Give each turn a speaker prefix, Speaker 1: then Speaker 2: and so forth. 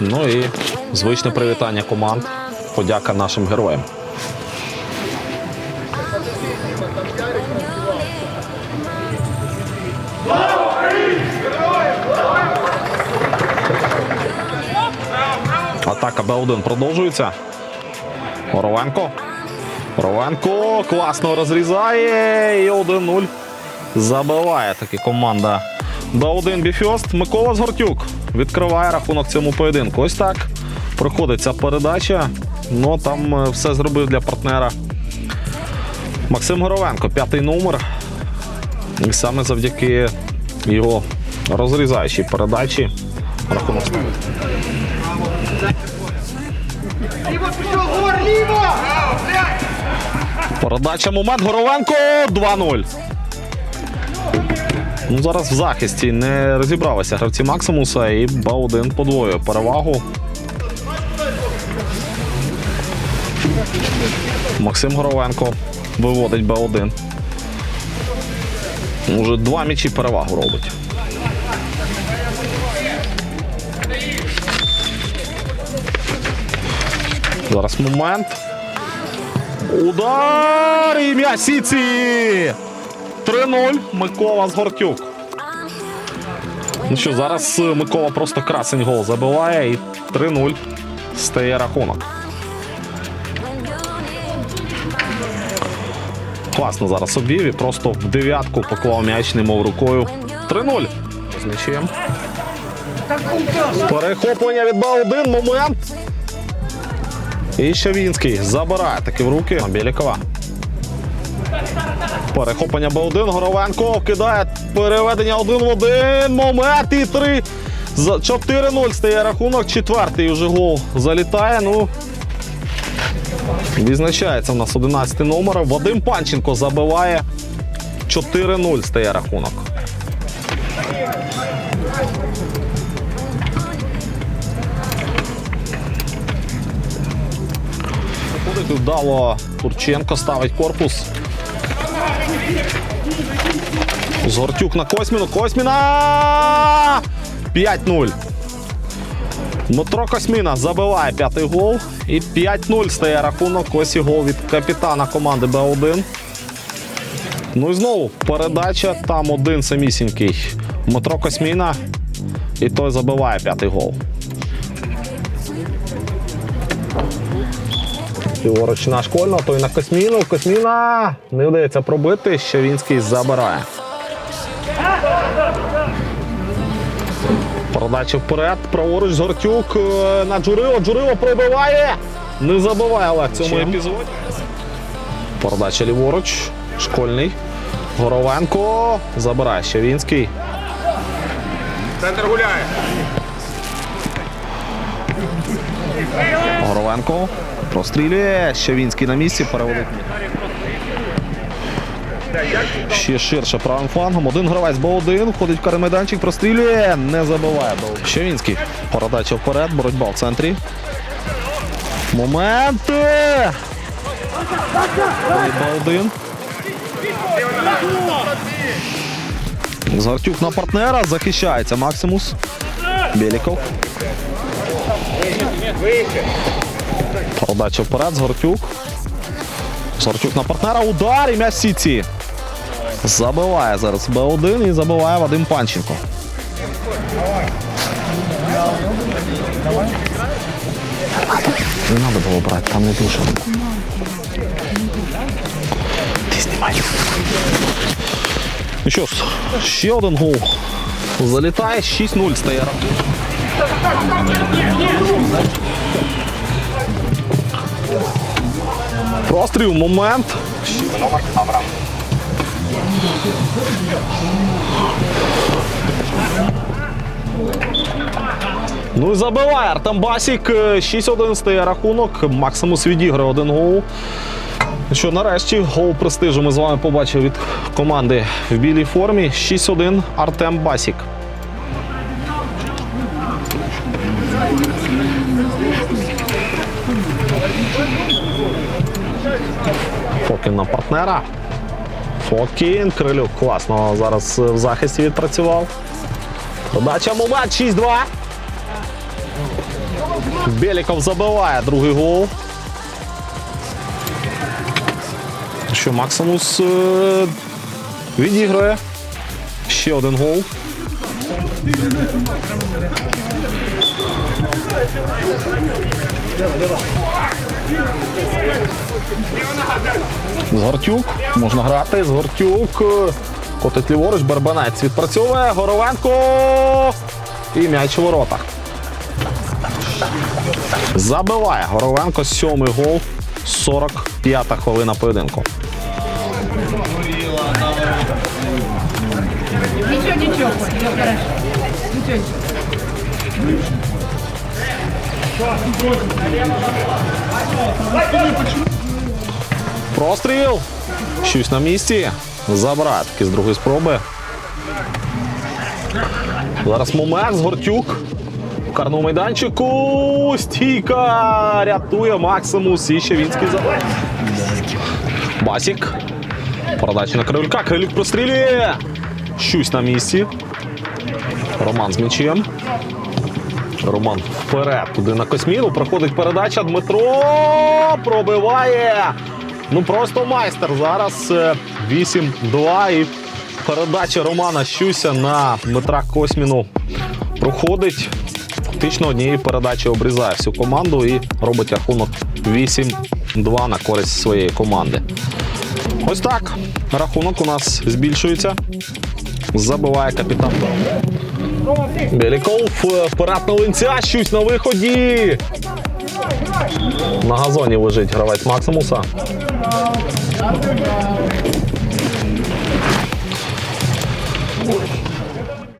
Speaker 1: Ну і звичне привітання команд. Подяка нашим героям. Атака Б1 продовжується. Оровенко. Оровенко класно розрізає. І 1-0 забиває таки команда Б1 Біфьост. Микола Згортюк відкриває рахунок цьому поєдинку. Ось так проходить ця передача. Ну там е, все зробив для партнера Максим Горовенко, п'ятий номер. І саме завдяки його розрізаючій передачі рахунок. Передача момент Горовенко 2-0. Ну, зараз в захисті не розібралися гравці Максимуса і Б1 подвоює перевагу. Максим Горовенко виводить Б1. Уже два м'ячі перевагу робить. Зараз момент. Удар! І м'яч Сіці! 3-0. Микола Згортюк. Ну що, зараз е, Микола просто красень гол забиває і 3-0 стає рахунок. Класно зараз обів і просто в дев'ятку поклав м'яч, немов рукою. 3-0. З. Перехоплення від Б1. Момент. І Щавінський забирає таки в руки Білікова. Перехоплення Б1. Горовенко кидає переведення один в один. Момент і 3. За 4-0 стає рахунок. Четвертий вже гол залітає. Ну, відзначається в нас 11 номер. Вадим Панченко забиває. 4-0 стає рахунок. Вдало. Турченко ставить корпус. Згортюк на Косміну. Косміна! 5-0. Дмитро Косміна забиває п'ятий гол. І 5-0 стає рахунок. Ось і гол від капітана команди Б1. Ну і знову передача. Там один самісінький. Дмитро Косміна. І той забиває п'ятий гол. Ліворуч на школьного, той на Косміну. Косміна не вдається пробити. Щавінський забирає. Передача вперед. Праворуч Згортюк е, на Джурило. Джурило пробиває. Не забиває але в цьому епізоді. Передача ліворуч. Школьний. Горовенко. Забирає Щавінський.
Speaker 2: Центр гуляє.
Speaker 1: Горовенко. Прострілює. Щавінський на місці. Переводить. Ще ширше правим флангом. Один гравець Б1. Входить в карий майданчик, прострілює. Не забиває. Б1. Щавінський. Передача вперед. Боротьба в центрі. Момент. Б1. Згортюк на партнера. Захищається Максимус. Беліков. Передача вперед, Згортюк. Згортюк на партнера. Удар і м'яч Сіці. Забиває зараз Б1 і забиває Вадим Панченко. Не треба було брати, там не дуже. Ти знімай. Ну що ж, ще один гол. Залітає, 6-0 стає Простріл, момент. Ну і забиває Артем Басік. 6-1 стає рахунок. Максимус відіграє один гол. Що нарешті гол престижу ми з вами побачили від команди в білій формі. 6-1 Артем Басік. Фокін на партнера. Фокін. Крилюк класно зараз в захисті відпрацював. Подача момент 6-2. Беліков забиває другий гол. Що Максимус е, відіграє. Ще один гол. Згортюк. Можна грати. Згортюк. Котить ліворуч, Барбанець відпрацьовує. Горовенко. І м'яч у воротах. Забиває Горовенко сьомий гол. 45-та хвилина поєдинку.
Speaker 3: Ничего, ничего,
Speaker 1: Простріл. Щось на місці. Забирає таки з другої спроби. Зараз момент Згортюк. В карному майданчику. Стійка. Рятує Максимус. І ще Вінський забив. Басік. Передача на Крилюка. Крилюк прострілює. Щось на місці. Роман з м'ячем. Роман вперед. Туди на Косміну. Проходить передача. Дмитро пробиває. Ну просто майстер. Зараз е, 8-2 і передача Романа Щуся на Дмитра Косміну проходить. Фактично однієї передачі обрізає всю команду і робить рахунок 8-2 на користь своєї команди. Ось так. Рахунок у нас збільшується. Забиває капітан. Беліков е, вперед на линця, щось на виході. На газоні лежить гравець Максимуса.